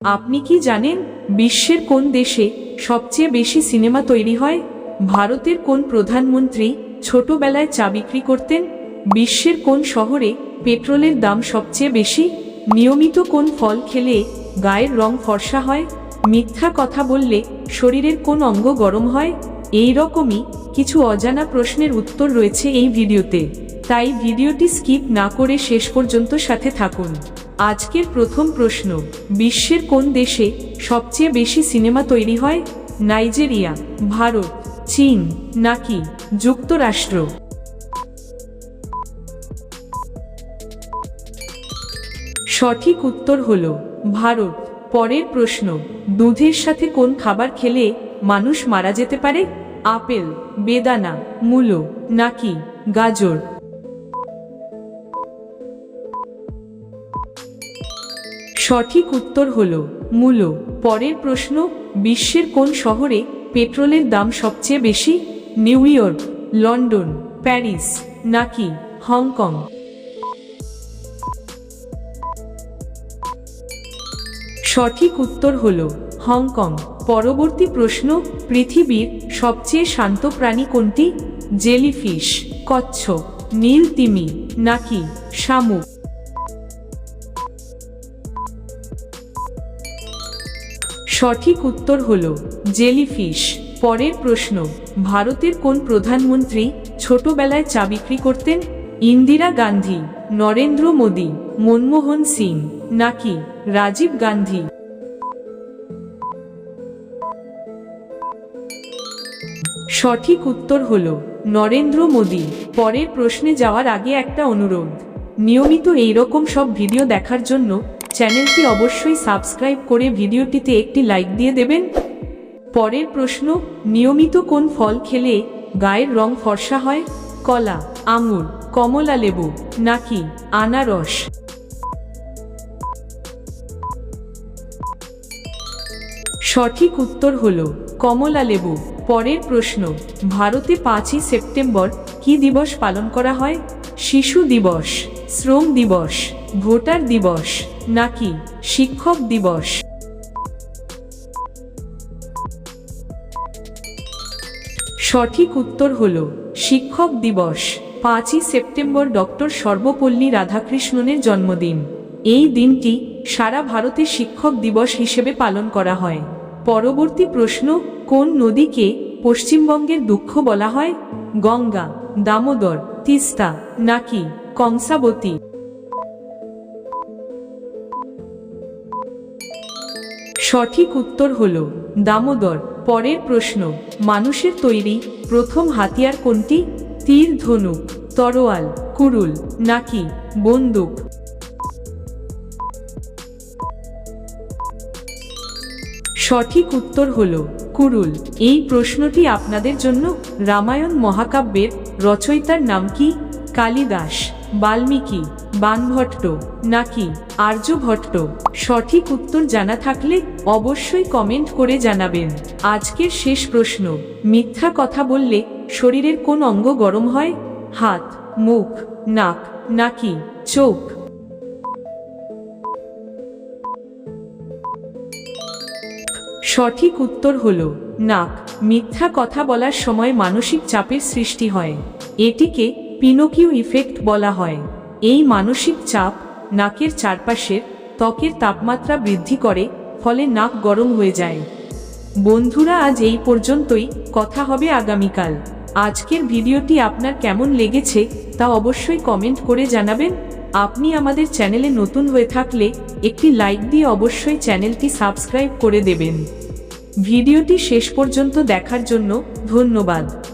আপনি কি জানেন বিশ্বের কোন দেশে সবচেয়ে বেশি সিনেমা তৈরি হয়? ভারতের কোন প্রধানমন্ত্রী ছোটবেলায় চা বিক্রি করতেন? বিশ্বের কোন শহরে পেট্রোলের দাম সবচেয়ে বেশি? নিয়মিত কোন ফল খেলে গায়ের রং ফর্সা হয়? মিথ্যা কথা বললে শরীরের কোন অঙ্গ গরম হয়? এই রকমই কিছু অজানা প্রশ্নের উত্তর রয়েছে এই ভিডিওতে। তাই ভিডিওটি স্কিপ না করে শেষ পর্যন্ত সাথে থাকুন। আজকের প্রথম প্রশ্ন, বিশ্বের কোন দেশে সবচেয়ে বেশি সিনেমা তৈরি হয়? নাইজেরিয়া, ভারত, চীন, নাকি যুক্তরাষ্ট্র? সঠিক উত্তর হল, ভারত। পরের প্রশ্ন, দুধের সাথে কোন খাবার খেলে মানুষ মারা যেতে পারে? আপেল, বেদানা, মূলো, নাকি গাজর? সঠিক উত্তর হল মূলো। পরের প্রশ্ন, বিশ্বের কোন শহরে পেট্রোলের দাম সবচেয়ে বেশি? নিউ ইয়র্ক, লন্ডন, প্যারিস, নাকি হংকং? সঠিক উত্তর হল হংকং। পরবর্তী প্রশ্ন, পৃথিবীর সবচেয়ে শান্ত প্রাণী কোনটি? জেলিফিশ, কচ্ছপ, নীল তিমি, নাকি শামুক? সঠিক উত্তর হল জেলিফিশ। পরের প্রশ্ন, ভারতের কোন প্রধানমন্ত্রী ছোটবেলায় চা বিক্রি করতেন? ইন্দিরা গান্ধী, নরেন্দ্র মোদী, মনমোহন সিং, নাকি রাজীব গান্ধী? সঠিক উত্তর হল নরেন্দ্র মোদী। পরের প্রশ্নে যাওয়ার আগে একটা অনুরোধ, নিয়মিত এইরকম সব ভিডিও দেখার জন্য চ্যানেলটি অবশ্যই সাবস্ক্রাইব করে ভিডিওটিতে একটি লাইক দিয়ে দেবেন। পরের প্রশ্ন, নিয়মিত কোন ফল খেলে গায়ের রং ফর্সা হয়? কলা, আঙুর, কমলা লেবু, নাকি আনারস? সঠিক উত্তর হল, কমলা লেবু। পরের প্রশ্ন, ভারতে পাঁচই সেপ্টেম্বর কি দিবস পালন করা হয়? শিশু দিবস, শ্রম দিবস ভোটার দিবস নাকি শিক্ষক দিবস? সঠিক উত্তর হল, শিক্ষক দিবস, পাঁচই সেপ্টেম্বর ডক্টর সর্বপল্লী রাধাকৃষ্ণনের জন্মদিন। এই দিনটি সারা ভারতে শিক্ষক দিবস হিসেবে পালন করা হয়। পরবর্তী প্রশ্ন, কোন নদীকে পশ্চিমবঙ্গের দুঃখ বলা হয়? গঙ্গা, দামোদর, তিস্তা নাকি কংসাবতী? সঠিক উত্তর হল, দামোদর, পরের প্রশ্ন, মানুষের তৈরি প্রথম হাতিয়ার কোনটি? তীর, ধনুক, তরোয়াল, কুরুল, নাকি বন্দুক? সঠিক উত্তর হল, কুরুল। এই প্রশ্নটি আপনাদের জন্য রামায়ণ মহাকাব্যের রচয়িতার নাম কি? কালিদাস। বাল্মীকি, বানভট্ট, নাকি আর্যভট্ট সঠিক উত্তর জানা থাকলে অবশ্যই কমেন্ট করে জানাবেন। আজকের শেষ প্রশ্ন, মিথ্যা কথা বললে শরীরের কোন অঙ্গ গরম হয়? হাত, মুখ, নাক, নাকি চোখ? সঠিক উত্তর হল, নাক। মিথ্যা কথা বলার সময় মানসিক চাপের সৃষ্টি হয়। এটিকে পিনোকিউ ইফেক্ট বলা হয়। এই মানসিক চাপ নাকের চারপাশের ত্বকের তাপমাত্রা বৃদ্ধি করে, ফলে নাক গরম হয়ে যায়। বন্ধুরা, আজ এই পর্যন্তই। কথা হবে আগামীকাল। আজকের ভিডিওটি আপনার কেমন লেগেছে তা অবশ্যই কমেন্ট করে জানাবেন। আপনি আমাদের চ্যানেলে নতুন হয়ে থাকলে একটি লাইক দিয়ে অবশ্যই চ্যানেলটি সাবস্ক্রাইব করে দেবেন। ভিডিওটি শেষ পর্যন্ত দেখার জন্য ধন্যবাদ।